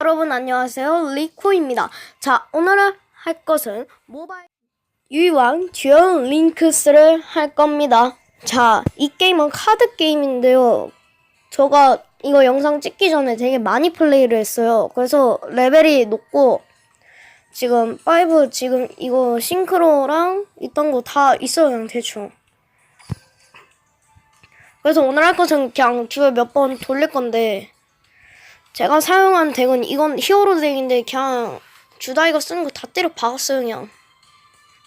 여러분 안녕하세요. 리코입니다. 자 오늘 할 것은 모바일 유이왕 듀얼 링크스를 할 겁니다. 자 이 게임은 카드 게임인데요. 제가 이거 영상 찍기 전에 되게 많이 플레이를 했어요. 그래서 레벨이 높고 지금 5 지금 이거 싱크로랑 있던 거 다 있어요 그냥 대충. 그래서 오늘 할 것은 그냥 듀얼 몇 번 돌릴 건데 제가 사용한 덱은 이건 히어로 덱인데 그냥 주다이가 쓰는 거 다 때려 박았어요 그냥.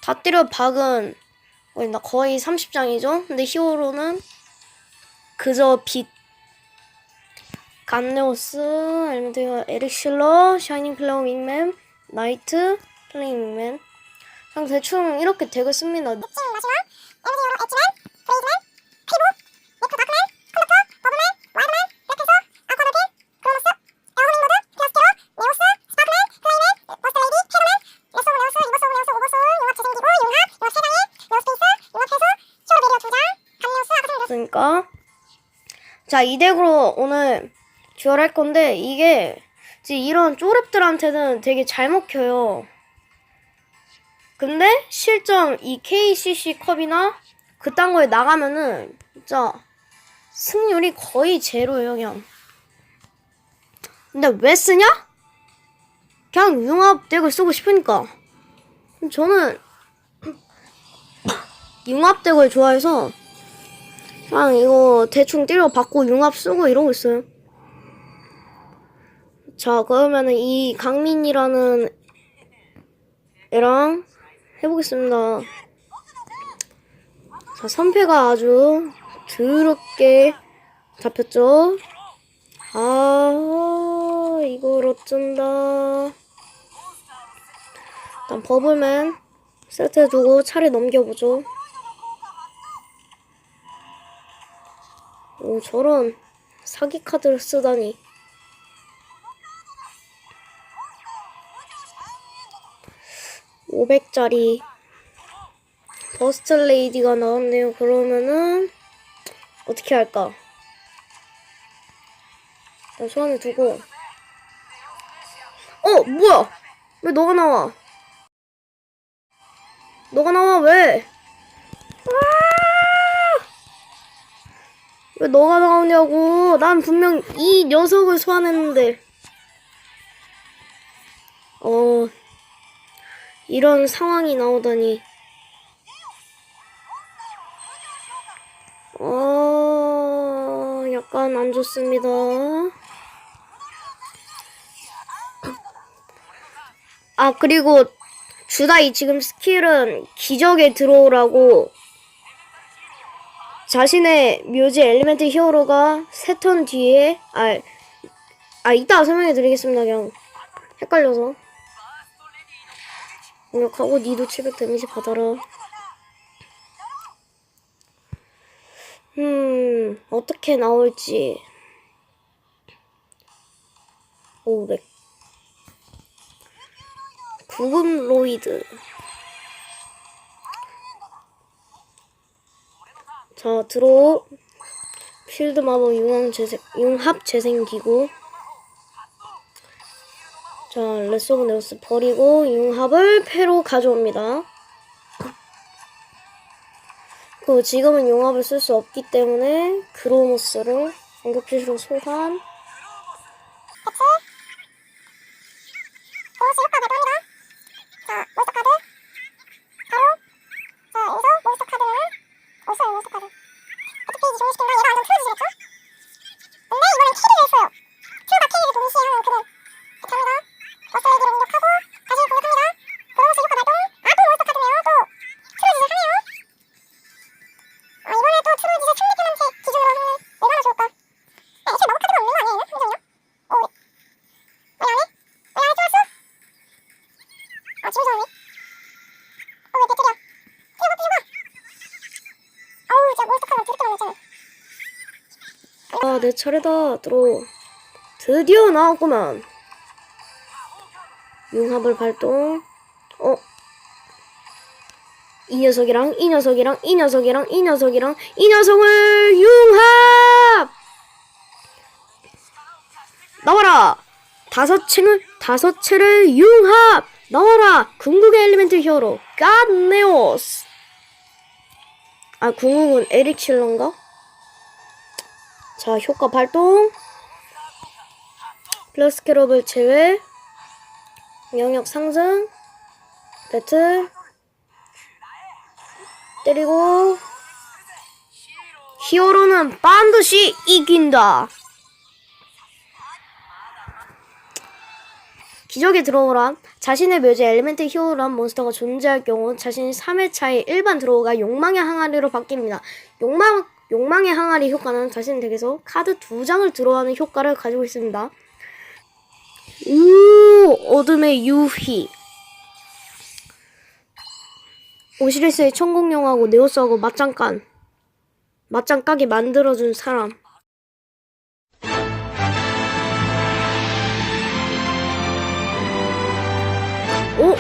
다 때려 박은 거의 나 거의 30장이죠? 근데 히어로는 그저 빛. 간네오스 엘멘트 에릭실러 샤이닝 플레어 윙맨 나이트 플레잉 윙맨. 그냥 대충 이렇게 덱을 씁니다. 마지막 에너지로 엣지맨, 브레이드맨, 피부, 네크 다크맨, 아크슨 그러니까 자 이 덱으로 오늘 듀얼 할 건데 이게 이런 쪼랩들한테는 되게 잘 먹혀요. 근데 실전 이 KCC 컵이나 그딴 거에 나가면은 진짜 승률이 거의 제로예요 그냥. 근데 왜 쓰냐? 그냥 융합 덱을 쓰고 싶으니까. 저는 융합 덱을 좋아해서 그냥 이거 대충 때려 받고 융합 쓰고 이러고 있어요. 자, 그러면은 이 강민이라는 애랑 해보겠습니다. 자, 3패가 아주 더럽게 잡혔죠? 아, 이걸 어쩐다. 일단 버블맨 세트 해두고 차례 넘겨보죠. 오, 저런 사기 카드를 쓰다니. 오백 짜리 버스트 레이디가 나왔네요. 그러면은 어떻게 할까? 일단 소환을 두고 어 뭐야? 왜 너가 나와? 너가 나와 왜? 왜 너가 나오냐고? 난 분명 이 녀석을 소환했는데. 어, 이런 상황이 나오다니. 어, 약간 안 좋습니다. 아, 그리고 주다이 지금 스킬은 기적에 들어오라고 자신의 묘지 엘리멘트 히어로가 세 턴 뒤에 아, 아 이따 설명해 드리겠습니다 그냥. 헷갈려서. 공격하고 니도 700 데미지 받아라. 음 어떻게 나올지. 500 구금 로이드 자, 들어 필드 마법 융합 재생, 융합 재생기고 자, 레스 오브 네오스 버리고 융합을 패로 가져옵니다. 그 지금은 융합을 쓸 수 없기 때문에 그로모스를 공격 필수로 소환 아, 지금 좋아하네. 어, 왜 배터리야? 뛰어봐, 뛰어봐. 아우, 진짜 몬스터 카드 드럽게 많았잖아. 아, 내 차례다. 들어. 드디어 나왔구만. 융합을 발동. 어. 이 녀석이랑 이 녀석이랑 이 녀석이랑 이 녀석이랑 이 녀석을 융합! 나와라! 다섯 채를 다섯 채를 융합 넣어라 궁극의 엘리멘트 히어로. 갓네오스 아 궁극은 에릭 실런가? 자 효과 발동. 플러스 캐rob을 제외. 영역 상승. 배틀 때리고. 히어로는 반드시 이긴다. 기적에 들어오란 자신의 묘지에 엘리멘트 히어로란 몬스터가 존재할 경우 자신이 3회차에 일반 들어오가 욕망의 항아리로 바뀝니다. 욕망, 욕망의 항아리 효과는 자신 덱에서 카드 두 장을 들어가는 효과를 가지고 있습니다. 우 어둠의 유희 오시리스의 천공룡하고 네오스하고 맞짱 깐 맞짱 까게 만들어준 사람 오!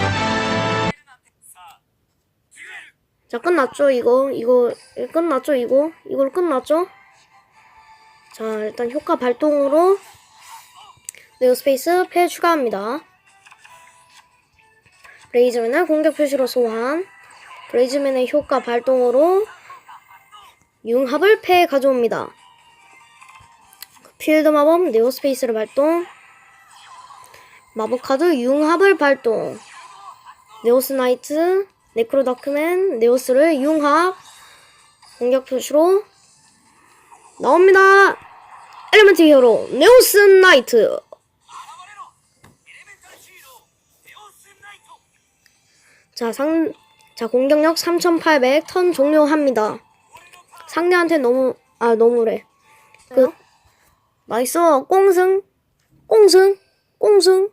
자 끝났죠 이거? 이거 끝났죠 이거? 이걸 끝났죠? 자 일단 효과 발동으로 네오스페이스 패 추가합니다. 브레이즈맨을 공격 표시로 소환. 브레이즈맨의 효과 발동으로 융합을 패에 가져옵니다. 필드 마법 네오스페이스를 발동. 마법 카드 융합을 발동 네오스 나이트 네크로 다크맨 네오스를 융합 공격 표시로 나옵니다 엘리멘트 히어로 네오스 나이트 자, 상, 자, 공격력 3800, 턴 종료합니다. 상대한테 너무, 아, 너무래. 그, 나이스, 꽁승, 꽁승, 꽁승.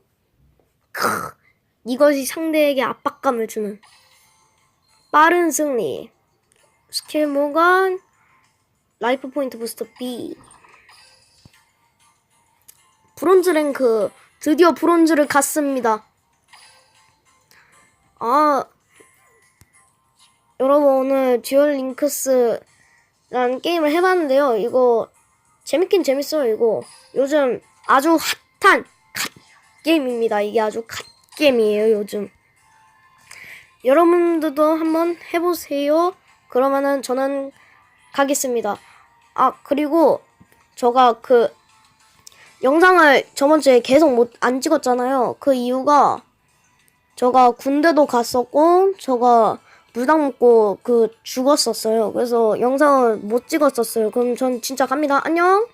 크, 이것이 상대에게 압박감을 주는 빠른 승리. 스킬 모간, 라이프 포인트 부스터 B. 브론즈 랭크, 드디어 브론즈를 갔습니다. 아, 여러분 오늘 듀얼 링크스라는 게임을 해봤는데요. 이거 재밌긴 재밌어요. 이거 요즘 아주 핫한 갓 게임입니다. 이게 아주 갓 게임이에요. 요즘 여러분들도 한번 해보세요. 그러면은 저는 가겠습니다. 아 그리고 제가 그 영상을 저번 주에 계속 못 안 찍었잖아요. 그 이유가 저가 군대도 갔었고 저가 물당 먹고 그 죽었었어요. 그래서 영상을 못 찍었었어요. 그럼 전 진짜 갑니다. 안녕.